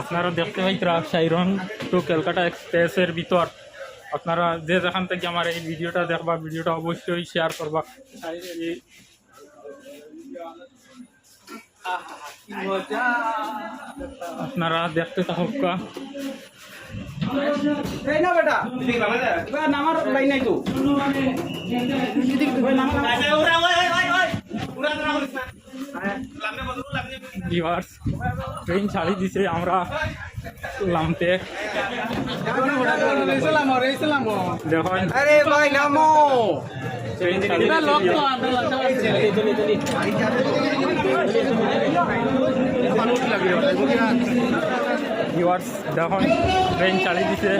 আপনারা দেখতে পাইতরা সাইরন টু ক্যালকাটা এক্সপ্রেসের ভিতর। আপনারা যে যেখান থেকে আমার এই ভিডিওটা দেখবা, ভিডিওটা অবশ্যই শেয়ার করবা। আপনারা দেখতে থাকুকা। ভিউয়ার্স ট্রেন ছাড়ি দিছে আমরা লামতে দেখেন আরে ভাই নামো ট্রেন ছাড়ি দিছে ভিউয়ার্স দেখুন ট্রেন চালিয়ে দিছে।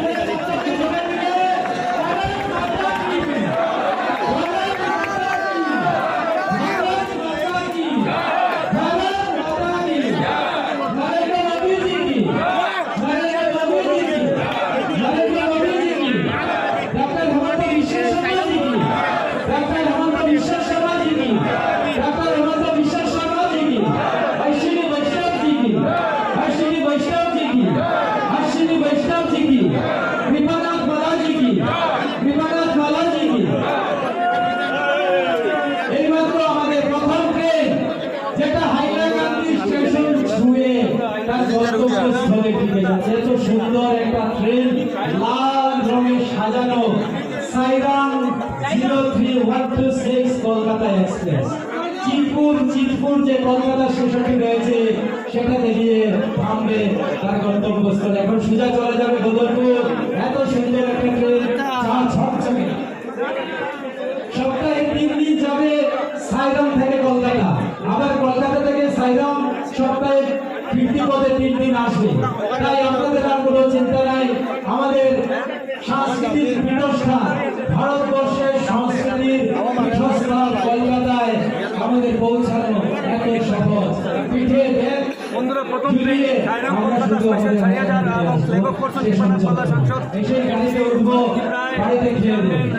Sairam zero three one two six Kolkata express. Chitpur Chitpur যে কলকাতা স্টেশনটি রয়েছে সেখানে গিয়ে থামবে তার গন্তব্যস্থলে। এখন সোজা চলে যাবে বদরপুর এত সুন্দর একটা ট্রেন সপ্তাহে তিন দিন যাবে সাইরাম থেকে কলকাতা। আবার কলকাতা থেকে সাইরাম সপ্তাহে ফিরতি পথে তিন দিন আসবে। তাই আপনাদের আর কোনো চিন্তা নাই। আমাদের পৌঁছানো এত সহজ। পিঠে ব্যাগ বন্ধুরা প্রথম ঝুলিয়ে সাইরাম কলকাতা স্পেশাল ছাড়িয়ে যান এবং লেখক করছেন মালা চলে। সাংসদ খেয়ে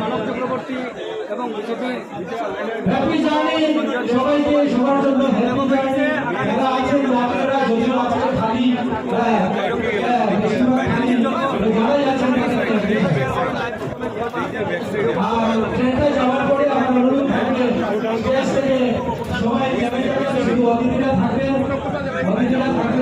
মানব চক্রবর্তী এবং বিজেপির সবাইকে সবার জন্য অতিথিরা থাকবেন অতিথিরা থাকবেন